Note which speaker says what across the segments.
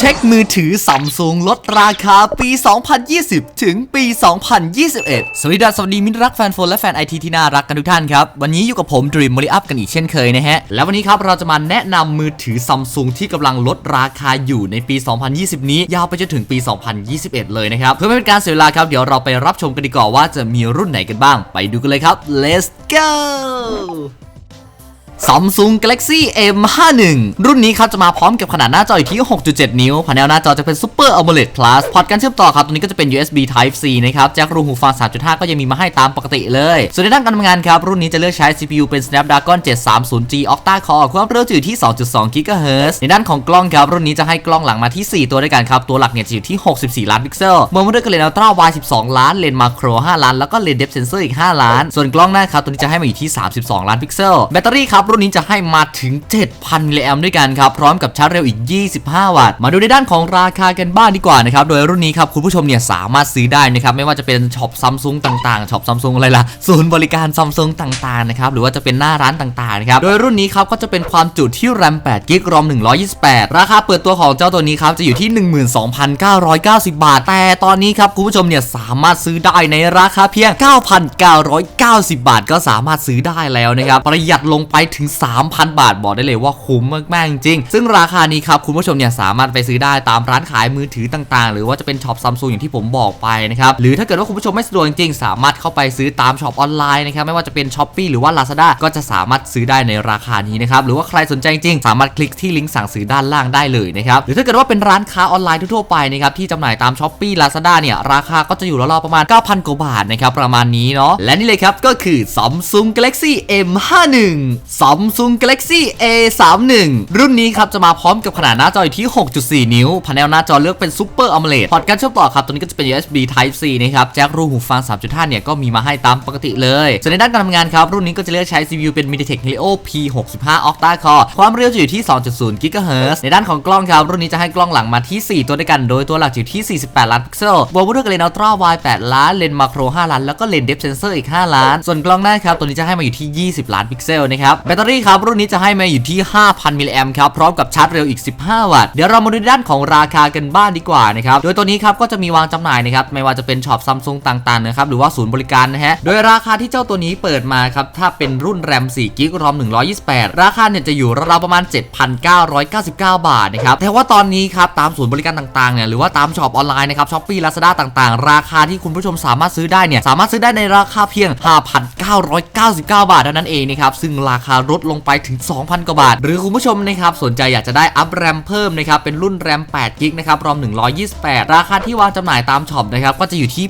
Speaker 1: เช็คมือถือซัมซุงลดราคาปี 2020 ถึงปี 2021 สวัสดีสสวัสดีมิตรรักแฟนโฟนและแฟนไอทีที่น่ารักกันทุกท่านครับ วันนี้อยู่กับผมด e ีมม r ริอัพกันอีกเช่นเคยนะฮะ แล้ววันนี้ครับเราจะมาแนะนำมือถือซัมซุงที่กำลังลดราคาอยู่ในปี 2020 นี้ยาวไปจนถึงปี 2021 เลยนะครับ เพื่อไม่เป็นการเสียเวลาครับ เดี๋ยวเราไปรับชมกันดีกว่าว่าจะมีรุ่นไหนกันบ้าง ไปดูกันเลยครับ let's go Samsung Galaxy M51 รุ่นนี้ครับจะมาพร้อมกับขนาดหน้าจออยู่ที่ 6.7 นิ้วพาเนลหน้าจอจะเป็น Super AMOLED Plus พอร์ตการเชื่อมต่อครับตัวนี้ก็จะเป็น USB Type C นะครับแจ็ครูหูฟัง 3.5 ก็ยังมีมาให้ตามปกติเลย ส่วนในด้านการทำงานครับ รุ่นนี้จะเลือกใช้ CPU เป็น Snapdragon 730G Octa Core ความเร็วจะอยู่ที่ 2.2 GHz ในด้านของกล้องครับ รุ่นนี้จะให้กล้องหลังมาที่ 4 ตัวด้วยกันครับ ตัวหลักเนี่ยจะอยู่ที่ 64 ล้านพิกเซลเมื่อมาด้วยกับเลนส์อัลตร้า wide 12 ล้านเลนส์มาโคร 5 ล้าน แล้วก็เลนส์ depth sensor อีก 5 ล้าน ส่วนกล้องหน้าครับตัวนี้จะให้มาอยู่ที่ 32 ล้านพิกเซลแบตเตอรี่ครับรุ่นนี้จะให้มาถึง 7,000มิลลิแอมป์ด้วยกันครับ พร้อมกับชาร์จเร็วอีก 25 วัตต์ มาดูในด้านของราคากันบ้างดีกว่านะครับ โดยรุ่นนี้ครับคุณผู้ชมเนี่ยสามารถซื้อได้นะครับ ไม่ว่าจะเป็นช็อปซัมซุงต่างๆ ช็อปซัมซุงอะไรล่ะ ศูนย์บริการซัมซุงต่างๆ นะครับ หรือว่าจะเป็นหน้าร้านต่างๆ นะครับ โดยรุ่นนี้ครับก็จะเป็นความจุที่แรม8กิกรอม128 ราคาเปิดตัวของเจ้าตัวนี้ครับจะอยู่ที่ 12,990 บาท แต่ตอนนี้ครับคุณผู้ชมเนี่ยสามารถซื้อได้ในราคาเพียง 9,990 บาท ก็สามารถซื้อได้แล้วนะครับประหยัดลงไปถึง 3,000 บาทบอกได้เลยว่าคุ้มมากๆจริงๆซึ่งราคานี้ครับคุณผู้ชมเนี่ยสามารถไปซื้อได้ตามร้านขายมือถือต่างๆ หรือว่าจะเป็นช็อปซัมซุงอย่างที่ผมบอกไปนะครับหรือถ้าเกิดว่าคุณผู้ชมไม่สะดวกจริงๆสามารถเข้าไปซื้อตามช็อปออนไลน์นะครับไม่ว่าจะเป็น s h อ p e e หรือว่า Lazada ก็จะสามารถซื้อได้ในราคานี้นะครับหรือว่าใครสนใจจริงๆสามารถคลิกที่ลิงก์สั่งซื้อด้านล่างได้เลยนะครับหรือถ้าเกิดว่าเป็นร้านค้าออนไลน์ทั่วๆไปนะครับที่จำหน่ายตาม s h อ p e e Lazada เนี่ยราคาก็จะอยู่ราวๆประมาณ 9,000 กว่าบาทนะครับประมาณนี้เนาะและนี่เลยครับก็คือ Samsung Galaxy M51 Samsung Galaxy A31 รุ่นนี้ครับจะมาพร้อมกับขนาดหน้าจออยู่ที่ 6.4 นิ้วพาเนลหน้าจอเลือกเป็น Super AMOLED พอร์ตการเชื่อมต่อครับตัวนี้ก็จะเป็น USB Type C นะครับแจ็ครูหูฟัง 3.5 เนี่ยก็มีมาให้ตามปกติเลยส่วนในด้านการทำงานครับรุ่นนี้ก็จะเลือกใช้ CPU เป็น MediaTek Helio P65 Octa Core ความเร็วจะอยู่ที่ 2.0 GHz ในด้านของกล้องครับรุ่นนี้จะให้กล้องหลังมาที่ 4 ตัวด้วยกัน โดยตัวหลักอยู่ที่ 48 ล้านพิกเซลบวกด้วยกับเลนส์อัลตร้า wide 8ล้านเลนส์มาโคร 5 ล้าน แล้วก็เลนส์ depth sensor อีก 5 ล้าน ส่วนกล้องหน้าครับตัวนี้จะให้มาอยู่ที่ 20 ล้านพิกเซลนะครับแบตเตอรี่ครับรุ่นนี้จะให้มาอยู่ที่ 5,000 มิลลิแอมครับพร้อมกับชาร์จเร็วอีก 15 วัตต์เดี๋ยวเรามาดูด้านของราคากันบ้างดีกว่านะครับโดยตัวนี้ครับก็จะมีวางจำหน่ายนะครับไม่ว่าจะเป็นช็อปซัมซุงต่างๆนะครับหรือว่าศูนย์บริการนะฮะโดยราคาที่เจ้าตัวนี้เปิดมาครับถ้าเป็นรุ่นแรม4กิกรอม128 ราคาเนี่ยจะอยู่ราวๆประมาณ 7,999 บาทนะครับแต่ว่าตอนนี้ครับตามศูนย์บริการต่างๆเนี่ยหรือว่าตามช็อปออนไลน์นะครับช้อปปี้ลาซาด้าต่างๆ ราคาที่คุณผู้ชมสามารถซื้อได้เนี่ยสามารถซื้อได้ในราคาเพียง 5,999 บาทเท่านั้นเองนะครับซึ่งราคาลดลงไปถึง 2,000 กว่าบาท หรือคุณผู้ชมนะครับสนใจอยากจะได้อัพแรมเพิ่มนะครับเป็นรุ่นแรม8กิกนะครับรอม 128 ราคาที่วางจำหน่ายตามช็อปนะครับก็จะอยู่ที่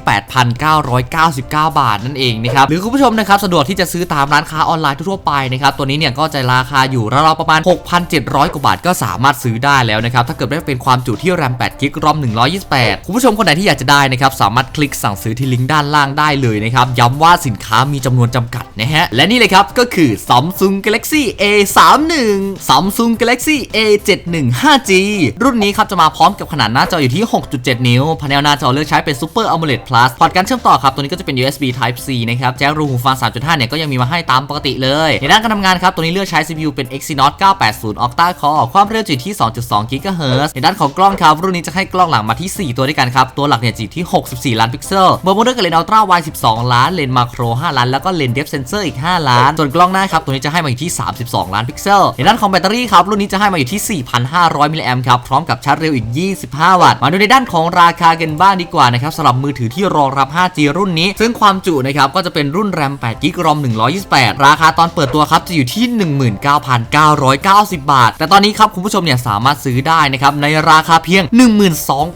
Speaker 1: 8,999 บาทนั่นเองนะครับหรือคุณผู้ชมนะครับสะดวกที่จะซื้อตามร้านค้าออนไลน์ทั่วไปนะครับตัวนี้เนี่ยก็จะราคาอยู่ราวๆประมาณ 6,700 กว่าบาทก็สามารถซื้อได้แล้วนะครับถ้าเกิดได้เป็นความจุที่แรม8กิกรอม 128 คุณผู้ชมคนไหนที่อยากจะได้นะครับสามารถคลิกสั่งซื้อที่ลิงก์ด้านล่างได้เลยนะครับย้ำว่าสินค้ามีจำนวนจำกัดนะฮะและนี่เลยครับก็คือ Samsung Galaxy A31 Samsung Galaxy A71 5G รุ่นนี้ครับจะมาพร้อมกับขนาดหน้าจออยู่ที่ 6.7 นิ้วพาเนลหน้าจอเลือกใช้เป็น Super AMOLED Plus พอร์ตการเชื่อมต่อครับ ตัวนี้ก็จะเป็น USB Type C นะครับแจ็ครูหูฟัง 3.5 เนี่ยก็ยังมีมาให้ตามปกติเลย ในด้านการทำงานครับ ตัวนี้เลือกใช้ CPU เป็น Exynos 980 Octa Core ความเร็วอยู่ที่ 2.2 GHz ในด้านของกล้องครับ รุ่นนี้จะให้กล้องหลังมาที่ 4 ตัวด้วยกันครับ ตัวหลักเนี่ยจะอยู่ที่ 64 ล้านพิกเซลบวกด้วยกับเลนส์อัลตร้า wide 12 ล้าน เลนส์มาโคร 5 ล้าน แล้วก็เลนส์ depth sensor อีก 5 ล้าน ส่วนกล้องหน้าครับ ตัวนี้จะให้มาอยู่ที่ 32 ล้านพิกเซล ในด้านของแบตเตอรี่ครับ รุ่นนี้จะให้มาอยู่ที่ 4,500 มิลลิแอมครับ พร้อมกับชาร์จเร็วอีก 25 วัตต์ มาดูในด้านของราคากันบ้างดีกว่านะครับสำหรับมือถือที่รองรับ 5G รุ่นนี้ ซึ่งความจุนะครับก็จะเป็นรุ่นแรม8กิกรอม128 ราคาตอนเปิดตัวครับจะอยู่ที่ 19,990 บาท แต่ตอนนี้ครับคุณผู้ชมเนี่ยสามารถซื้อได้นะครับในราคาเพียง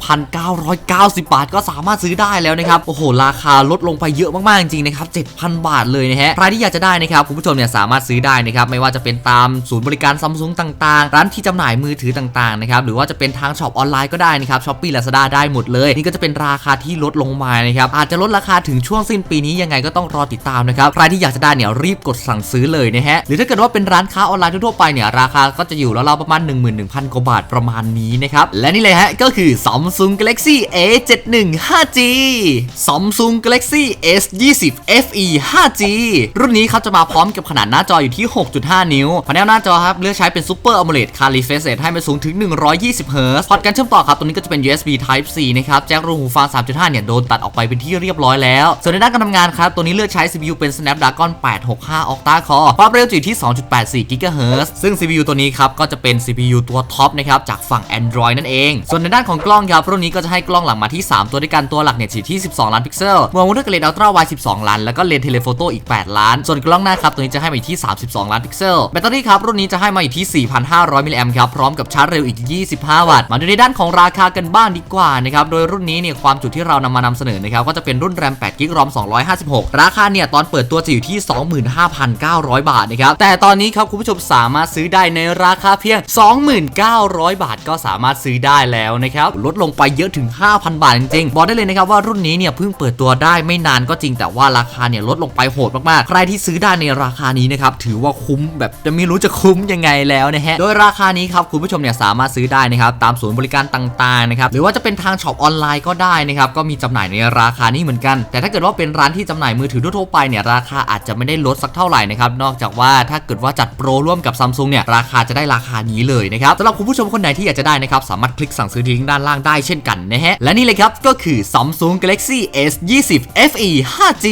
Speaker 1: 12,990 บาท ก็สามารถซื้อได้แล้วนะครับโอ้โหราคาลดลงไปเยอะมากๆจริงๆนะครับ7,000 บาทเลยนะฮะใครที่อยากจะได้นะครับคุณผู้ชมเนี่ยสามารถซื้อได้นะครับไม่ว่าจะเป็นตามศูนย์บริการซัมซุงต่างๆ ร้านที่จำหน่ายมือถือต่างๆนะครับหรือว่าจะเป็นทางช็อปออนไลน์ก็ได้นะครับช้อปปี้ลาซาด้าได้หมดเลย นี่ก็จะเป็นราคาที่ลดลงมานะครับอาจจะลดราคาถึงช่วงสิ้นปีนี้ยังไงก็ต้องรอติดตามนะครับใครที่อยากจะได้เนี่ยรีบกดสั่งซื้อเลยนะฮะหรือถ้าเกิดว่าเป็นร้านค้าออนไลน์ทั่วไปเนี่ยราคาก็จะอยู่ราวๆประมาณ 11,000กว่าบาทประมาณนี้นะครับและนี่เลยฮะก็คือ Samsung Galaxy A71 5G Samsung Galaxy S20 FE 5G รุ่นนี้เขาจะมาพร้อมกับขนาดหน้าจออยู่ที่6.5 นิ้วพาเนลหน้าจอครับเลือกใช้เป็น Super AMOLED c a r i f r e s h ให้ไปสูงถึง 120 Hz พอร์ตการเชื่อมต่อครับตัวนี้ก็จะเป็น USB Type C นะครับแจ็ครูหูฟัง 3.5 เนี่ยโดนตัดออกไปเป็นที่เรียบร้อยแล้ว ส่วนในด้านการทำงานครับตัวนี้เลือกใช้ CPU เป็น Snapdragon 865 Octa Core ความเร็วอยู่ที่ 2.84 GHz ซึ่ง CPU ตัวนี้ครับก็จะเป็น CPU ตัวท็อปนะครับจากฝั่ง Android นั่นเอง ส่วนในด้านของกล้องครับรุ่นนี้ก็จะให้กล้องหลังมาที่ 3 ตัวด้วยกันตัวหลักเนี่ยอยู่ที่ 12 ล้านพิกเซลมองด้วยเลนส์อัลตร้าไว12 ล้าน แล้วก็เลนส์เทเลโฟโต้อีก 8 ล้าน ส่วนกล้องหน้าครับตัวนี้จะให้มาที่ 32ล้านพิกเซล แบตเตอรี่ครับ รุ่นนี้จะให้มาอยู่ที่ 4,500 มิลลิแอมป์ครับ พร้อมกับชาร์จเร็วอีก 25 วัตต์ มาดูในด้านของราคากันบ้างดีกว่านะครับ โดยรุ่นนี้เนี่ยความจุที่เรานำมานำเสนอนะครับ ก็จะเป็นรุ่นแรม8กิกรอม256 ราคาเนี่ยตอนเปิดตัวจะอยู่ที่ 25,900 บาทนะครับ แต่ตอนนี้ครับคุณผู้ชมสามารถซื้อได้ในราคาเพียง 29,000 บาท ก็สามารถซื้อได้แล้วนะครับ ลดลงไปเยอะถึง 5,000 บาทจริงๆ บอกได้เลยนะครับว่ารุ่นนี้เนี่ยเพิ่งเปิดตัวได้ไม่นานก็จริง แต่ว่าราคาเนี่ยลดลงไปโหดมากๆ ใครที่ซื้อได้ในราคานี้นะครับถือว่าคุ้มแบบจะไม่รู้จะคุ้มยังไงแล้วนะฮะ โดยราคานี้ครับคุณผู้ชมเนี่ยสามารถซื้อได้นะครับตามศูนย์บริการต่างๆนะครับหรือว่าจะเป็นทางช็อปออนไลน์ก็ได้นะครับก็มีจำหน่ายในราคานี้เหมือนกัน แต่ถ้าเกิดว่าเป็นร้านที่จำหน่ายมือถือทั่วไปเนี่ยราคาอาจจะไม่ได้ลดสักเท่าไหร่นะครับนอกจากว่าถ้าเกิดว่าจัดโปรร่วมกับซัมซุงเนี่ยราคาจะได้ราคานี้เลยนะครับสำหรับคุณผู้ชมคนไหนที่อยากจะได้นะครับสามารถคลิกสั่งซื้อที่ลิงก์ด้านล่างได้เช่นกันนะฮะและนี่เลยครับก็คือ Samsung Galaxy S 20 FE 5G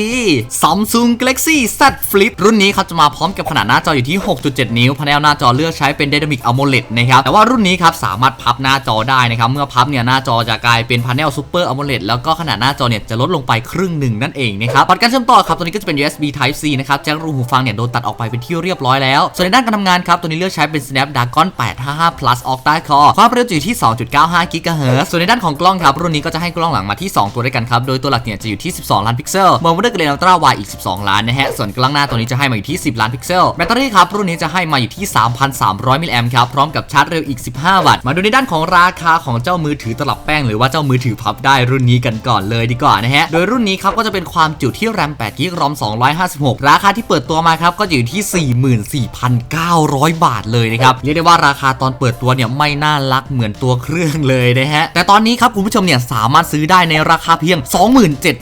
Speaker 1: Samsung Galaxy Z Flip รุ่นนี้เขาจะมาพร้อมกับขนาดหน้าจออยู่ที่ 6.7 นิ้วพาเนลหน้าจอเลือกใช้เป็น Dynamic AMOLED นะครับแต่ว่ารุ่นนี้ครับสามารถพับหน้าจอได้นะครับเมื่อพับเนี่ยหน้าจอจะกลายเป็นพาเนล Super AMOLED แล้วก็ขนาดหน้าจอเนี่ยจะลดลงไปครึ่งหนึ่งนั่นเองนะครับพอร์ตการเชื่อมต่อครับตัวนี้ก็จะเป็น USB Type C นะครับแจ็ครูหูฟังเนี่ยโดนตัดออกไปเป็นที่เรียบร้อยแล้วส่วนในด้านการทำงานครับตัวนี้เลือกใช้เป็น Snapdragon 855 Plus Octa Core ความเร็วอยู่ที่ 2.95 GHz ส่วนในด้านของกล้องครับรุ่นนี้ก็จะให้กล้องหลังมาที่ 2 ตัวด้วยกันครับโดยตัวหลักเนี่ยจะอยู่ที่ 12 ล้านพิกเซลมองด้วยเลนส์อัลตร้าไวอีก 12 ล้านนะฮะส่วนกล้องหน้าตัวนี้จะให้มาอยู่ที่ 10 ล้านพิกเซลตเตอรี่ครับรุ่นนี้จะให้มาอยู่ที่ 3,300 มิลลิแอมป์ครับพร้อมกับชาร์จเร็วอีก 15 วัตต์ มาดูในด้านของราคาของเจ้ามือถือตลับแป้งหรือว่าเจ้ามือถือพับได้รุ่นนี้กันก่อนเลยดีกว่านะฮะ โดยรุ่นนี้ครับก็จะเป็นความจุที่แรม8กิกรอม256 ราคาที่เปิดตัวมาครับก็อยู่ที่ 44,900 บาทเลยนะครับเรียกได้ว่าราคาตอนเปิดตัวเนี่ยไม่น่ารักเหมือนตัวเครื่องเลยนะฮะแต่ตอนนี้ครับคุณผู้ชมเนี่ยสามารถซื้อได้ในราคาเพียง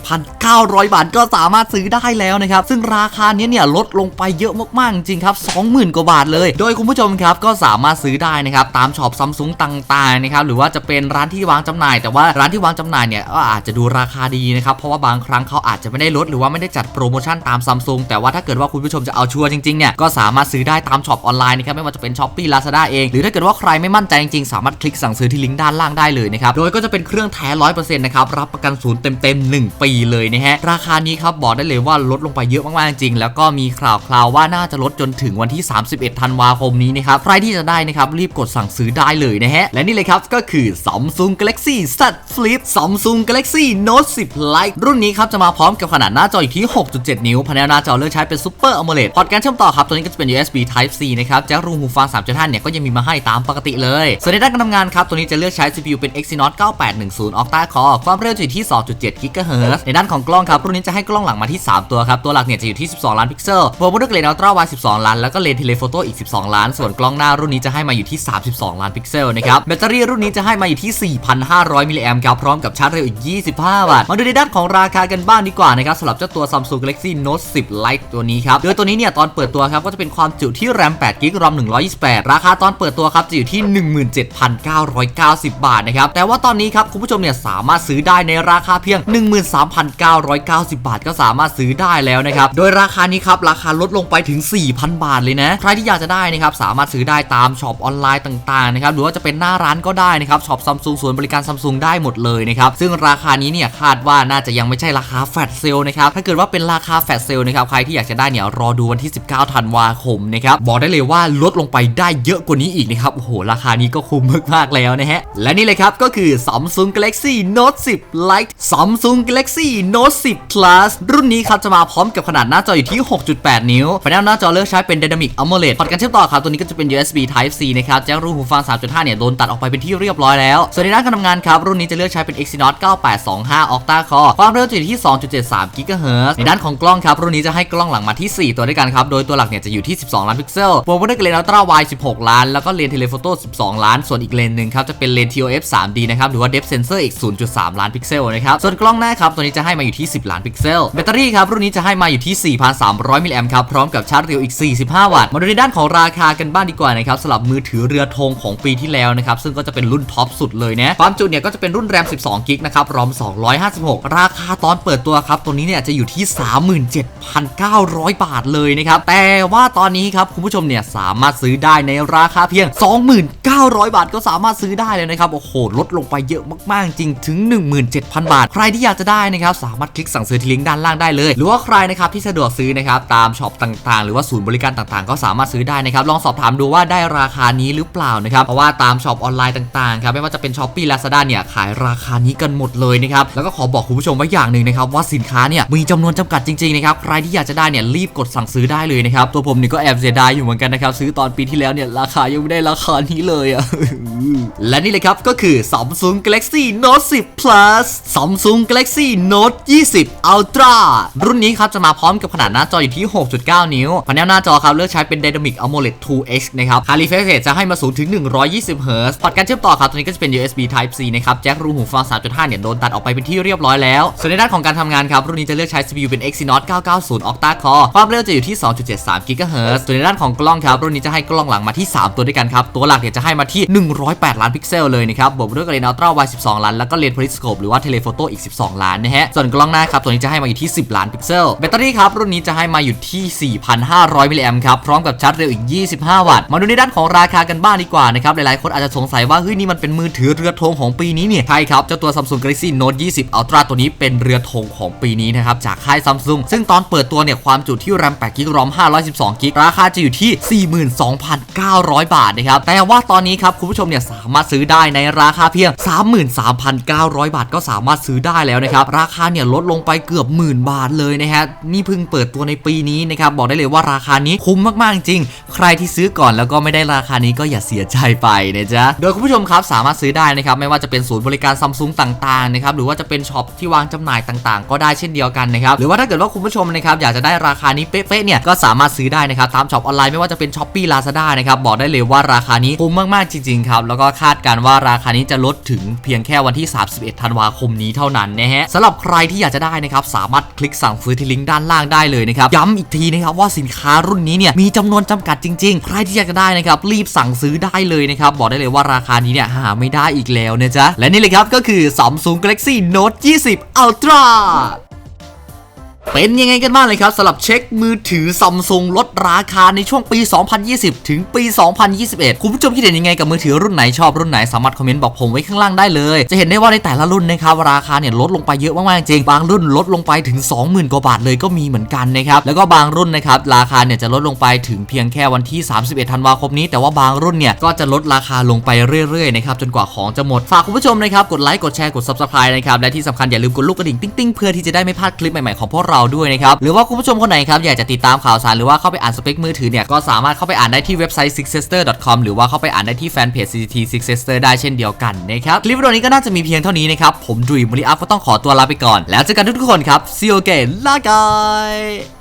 Speaker 1: 27,900 บาทก็สามารถซื้อได้แล้วนะครับซึ่งราคาเนี้ยเนี่ยลดลงไปเยอะมากๆจริงครับ20,000 กว่าบาทเลย โดยคุณผู้ชมครับก็สามารถซื้อได้นะครับตามช็อปซัมซุงต่างๆนะครับหรือว่าจะเป็นร้านที่วางจำหน่าย แต่ว่าร้านที่วางจำหน่ายเนี่ยก็อาจจะดูราคาดีนะครับเพราะว่าบางครั้งเขาอาจจะไม่ได้ลดหรือว่าไม่ได้จัดโปรโมชั่นตามซัมซุงแต่ว่าถ้าเกิดว่าคุณผู้ชมจะเอาชัวร์จริงๆเนี่ยก็สามารถซื้อได้ตามช็อปออนไลน์นะครับไม่ว่าจะเป็นช้อปปี้ลาซาด้าเองหรือถ้าเกิดว่าใครไม่มั่นใจจริงๆสามารถคลิกสั่งซื้อที่ลิงก์ด้านล่างได้เลยนะครับโดยก็จะเป็นเครื่องแท้ร้อยเปอร์เซ็นต์นะครับรับประกันศูนย์เต็มๆ1ปีเลยนะฮะราคานี้ครับบอกได้เลยว่าลดลงไปเยอะมากๆจริงแล้วก็มีข่าวคราวว่าน่าจะลดดจนถึงวันที่ 31 ธันวาคมนี้นะครับ ใครที่จะได้นะครับรีบกดสั่งซื้อได้เลยนะฮะ และนี่เลยครับก็คือ Samsung Galaxy Z Flip Samsung Galaxy Note 10 Lite รุ่นนี้ครับจะมาพร้อมกับขนาดหน้าจออยู่ที่ 6.7 นิ้วพาเนหน้าจอเลือกใช้เป็น Super AMOLED พอร์ตการเชื่อมต่อครับ ตัวนี้ก็จะเป็น USB Type C นะครับแจ็ครูหูฟัง3.5เนี่ยก็ยังมีมาให้ตามปกติเลย ส่วนในด้านการทำงานครับตัวนี้จะเลือกใช้ CPU เป็น Exynos 9810 Octa Core ความเร็วอยู่ที่ 2.7 GHz ในด้านของกล้องครับรุ่นนี้จะให้กล้องหลังมาที่ 3 ตัวครับตัวหลักเนี่ยจะอยู่ที่ 12 ล้านพิกเซลบวกด้วยเลนส์อัลตร้าไว12 ล้าน แล้วก็เลนส์เทเลโฟโต้อีก 12 ล้าน ส่วนกล้องหน้ารุ่นนี้จะให้มาอยู่ที่ 32 ล้านพิกเซลนะครับแบตเตอรี่รุ่นนี้จะให้มาอยู่ที่ 4,500 มิลลิแอมป์ครับพร้อมกับชาร์จเร็วอีก 25 วัตต์มาดูในด้านของราคากันบ้างดีกว่านะครับสำหรับเจ้าตัว Samsung Galaxy Note 10 Lite ตัวนี้ครับโดยตัวนี้เนี่ยตอนเปิดตัวครับก็จะเป็นความจุที่แรม8กิกรอม128 ราคาตอนเปิดตัวครับจะอยู่ที่ 17,990 บาทนะครับแต่ว่าตอนนี้ครับคุณผู้ชมเนี่ยสามารถซื้อได้ในราคาเพียง 13,990 บาท ก็สามารถซื้อได้แล้วนะครับโดยราคานี้ครับราคาลดลงไปถึง4,000 บาทเลยนะ ใครที่อยากจะได้นะครับสามารถซื้อได้ตามช็อปออนไลน์ต่างๆนะครับหรือว่าจะเป็นหน้าร้านก็ได้นะครับช็อปซัมซุงส่วนบริการซัมซุงได้หมดเลยนะครับซึ่งราคานี้เนี่ยคาดว่าน่าจะยังไม่ใช่ราคาแฟลชเซลนะครับถ้าเกิดว่าเป็นราคาแฟลชเซลนะครับใครที่อยากจะได้เนี่ยรอดูวันที่ 19ธันวาคมนะครับบอกได้เลยว่าลดลงไปได้เยอะกว่านี้อีกนะครับโอ้โหราคานี้ก็คุ้มมากๆแล้วนะฮะและนี่เลยครับก็คือ Samsung Galaxy Note 10 Lite Samsung Galaxy Note 10 Plus รุ่นนี้ครับจะมาพร้อมกับขนาดหน้าจออยู่ที่ 6.8 นิ้วแผงหน้าจอเลือกใช้เป็น Dynamic AMOLED พอร์ตการเชื่อมต่อครับตัวนี้ก็จะเป็น USB Type C นะครับแจ็ครูหูฟัง 3.5 เนี่ยโดนตัดออกไปเป็นที่เรียบร้อยแล้ว ส่วนในด้านการทำงานครับรุ่นนี้จะเลือกใช้เป็น Exynos 9825 Octa Core ความเร็วจะอยู่ที่ 2.73 GHz ในด้านของกล้องครับรุ่นนี้จะให้กล้องหลังมาที่ 4 ตัวด้วยกันครับโดยตัวหลักเนี่ยจะอยู่ที่ 12 ล้านพิกเซลบวกด้วยเลนส์อัลตร้าไว16 ล้าน แล้วก็เลนส์เทเลโฟโต้ 12 ล้าน ส่วนอีกเลนส์หนึ่งครับจะเป็นเลนส์ TOF 3D นะครับหรือว่า Depth Sensor อีก 0.3 ล้านพิกเซลนะครับส่วนกล้องหน้าครับตัวนี้จะให้มาอยู่อยู่ที่ 10 ล้านพิกเซลแบตเตอรี่ครับรุ่นนี้จะให้มาอยู่ที่ 4,300มิลลิแอมป์ครับพร้อมกับชาร์จเร็วอีก45 วัตต์ มาดูในด้านของราคากันบ้างดีกว่านะครับสำหรับมือถือเรือธงของปีที่แล้วนะครับซึ่งก็จะเป็นรุ่นท็อปสุดเลยนะความจุเนี่ยก็จะเป็นรุ่นแรม 12 กิกนะครับรอม 256 ราคาตอนเปิดตัวครับตัวนี้เนี่ยจะอยู่ที่ 37,900 บาทเลยนะครับแต่ว่าตอนนี้ครับคุณผู้ชมเนี่ยสามารถซื้อได้ในราคาเพียง 29,000 บาทก็สามารถซื้อได้เลยนะครับโอ้โหลดลงไปเยอะมากๆจริงถึง 17,000 บาท ใครที่อยากจะได้นะครับสามารถคลิกสั่งซื้อที่ลิงก์ด้านล่างได้เลย หรือว่าใครนะครับที่สะดวกซื้อนะครับตามช็อปต่างๆ หรือว่าศูนย์บริการต่างๆ ก็สามารถซื้อได้นะครับ ลองสอบถามดูว่าได้ราคานี้หรือเปล่านะครับ เพราะว่าตามช็อปออนไลน์ต่างๆครับไม่ว่าจะเป็นช้อปปี้ลาซาด้าเนี่ยขายราคานี้กันหมดเลยนะครับ แล้วก็ขอบอกคุณผู้ชมไว้อย่างหนึ่งนะครับว่าสินค้าเนี่ยมีจำนวนจำกัดจริงๆนะครับ ใครที่อยากจะได้เนี่ยรีบกดสั่งซื้อได้เลยนะครับ ตัวผมนี่ก็แอบเสียดายอยู่เหมือนกันนะครับซื้อตอนปีที่แล้วเนี่ยราคายังไม่ได้ราคานี้เลยอะและนี่เลยครับก็คือ Samsung Galaxy Note 10 Plus Samsung Galaxy Note 20 Ultra รุ่นนี้ครับจะมาพร้อมกับขนาดหน้าจออยู่ที่ 6.9 นิ้วพาเนลหน้าจอครับ เลือกใช้เป็น Dynamic AMOLED 2X นะครับ High refresh rate จะให้มาสูงถึง 120 Hz พอร์ตการเชื่อมต่อครับ ตัวนี้ก็จะเป็น USB Type C นะครับ แจ็ครูหูฟัง 3.5 เนี่ย โดนตัดออกไปเป็นที่เรียบร้อยแล้ว ส่วนในด้านของการทำงานครับ รุ่นนี้จะเลือกใช้ CPU เป็น Exynos 990 Octa Core ความเร็วจะอยู่ที่ 2.73 GHz ส่วนในด้านของกล้องครับ รุ่นนี้จะให้กล้องหลังมาที่ 3 ตัวด้วยกันครับ ตัวหลักเนี่ยจะให้มาที่ 108 ล้านพิกเซลเลยนะครับบวกด้วยกับเลนส์ Ultra Wide 12 ล้าน แล้วก็เลนส์ Periscope หรือว่า Telephoto อีก 12 ล้านนะฮะ ส่วนกล้องหน้าครับ ตัวนี้จะให้มาอยู่ที่ 10 ล้านพิกเซล แบตเตอรี่ครับ รุ่นนี้จะให้มาอยู่ที่ 4,500มิลลิแอมป์ครับ พร้อมกับชาร์จเร็วอีก 25 วัตต์ มาดูในด้านของราคากันบ้างดีกว่านะครับ หลายๆ คนอาจจะสงสัยว่าเฮ้ยนี่มันเป็นมือถือเรือธงของปีนี้เนี่ย ใช่ครับ เจ้าตัว Samsung Galaxy Note 20 Ultra ตัวนี้เป็นเรือธงของปีนี้นะครับ จากค่าย Samsung ซึ่งตอนเปิดตัวเนี่ยความจุที่ RAM 8 g b ROM 512 g b ราคาจะอยู่ที่ 42,900 บาทนะครับแต่ว่าตอนนี้ครับคุณผู้ชมเนี่ยสามารถซื้อได้ในราคาเพียง 33,900 บาท ก็สามารถซื้อได้แล้วนะครับราคาเนี่ยลดลงไปเกือบหมื่นบาทเลยนะฮะนี่เพิ่งเปิดตัวในปีนี้นะครับบอกได้เลยว่าราคานี้คุ้มมากๆจริง ใครที่ซื้อก่อนแล้วก็ไม่ได้ราคานี้ก็อย่าเสียใจไปนะจ๊ะ โดยคุณผู้ชมครับสามารถซื้อได้นะครับไม่ว่าจะเป็นศูนย์บริการซัมซุงต่างๆนะครับหรือว่าจะเป็นช็อปที่วางจำหน่ายต่างๆ ก็ได้เช่นเดียวกันนะครับหรือว่าถ้าเกิดว่าคุณผู้ชมนะครับอยากจะได้ราคานี้เป๊ะๆเนี่ยก็สามารถซื้อได้นะครับตามช็อปออนไลน์ไม่ว่าจะเป็นช้อปปี้ลาซาด้านะครับบอกได้เลยว่าราคานี้คุ้มมากๆจริงๆครับแล้วก็คาดการว่าราคานี้จะลดถึงเพียงแค่วันที่ 31 ธันวาคมนี้เท่านั้นนะฮะสำหรับใครที่อยากจะได้นะครับสามารถคลิกสั่งซื้อที่ลิงก์ด้านล่างได้เลยนะครับย้ำอีกทีนะครับว่าสินค้ารุ่นนี้เนี่ยมีจำนวนจำกัดจริงๆ ใครที่อยากจะได้นะครับรีบสั่งซื้อได้เลยนะครับบอกได้เลยว่าราคานี้เนี่ยหาไม่ได้อีกแล้วนะจ๊ะและนี่เลยครับก็คือ Samsung Galaxy Note 20 Ultra เป็นยังไงกันบ้างเลยครับสำหรับเช็คมือถือซัมซุงลดราคาในช่วงปี 2020 ถึงปี 2021 คุณผู้ชมคิดเห็นยังไงกับมือถือรุ่นไหนชอบรุ่นไหนสามารถคอมเมนต์บอกผมไว้ข้างล่างได้เลย จะเห็นได้ว่าในแต่ละรุ่นนะครับราคาเนี่ยลดลงไปเยอะมากๆจริง บางรุ่นลดลงไปถึง 20,000 กว่าบาทเลยก็มีเหมือนกันนะครับแล้วก็บางรุ่นนะครับราคาเนี่ยจะลดลงไปถึงเพียงแค่วันที่ 31 ธันวาคมนี้ แต่ว่าบางรุ่นเนี่ยก็จะลดราคาลงไปเรื่อยๆนะครับจนกว่าของจะหมดฝากคุณผู้ชมนะครับกดไลค์กดแชร์กด subscribe นะครับและที่สำคัญอย่าลืมกดลูกกระดิ่งติ๊งๆเพื่อที่จะได้ไม่พลาดคลิปใหม่ๆของพวกเราด้วยนะครับ หรือว่าคุณผู้ชมคนไหนครับอยากจะติดตามข่าวสารหรือว่าเข้าไปอ่านสเปคมือถือเนี่ยก็สามารถเข้าไปอ่านได้ที่เว็บไซต์ sixsister.com หรือว่าเข้าไปอ่านได้ที่แฟนเพจ CCT Six Sister ได้เช่นเดียวกันนะครับคลิปวิดีโอนี้ก็น่าจะมีเพียงเท่านี้นะครับผมดุยมริอัพก็ต้องขอตัวลาไปก่อน แล้วเจอกันทุกๆคนครับ see you again ลากาย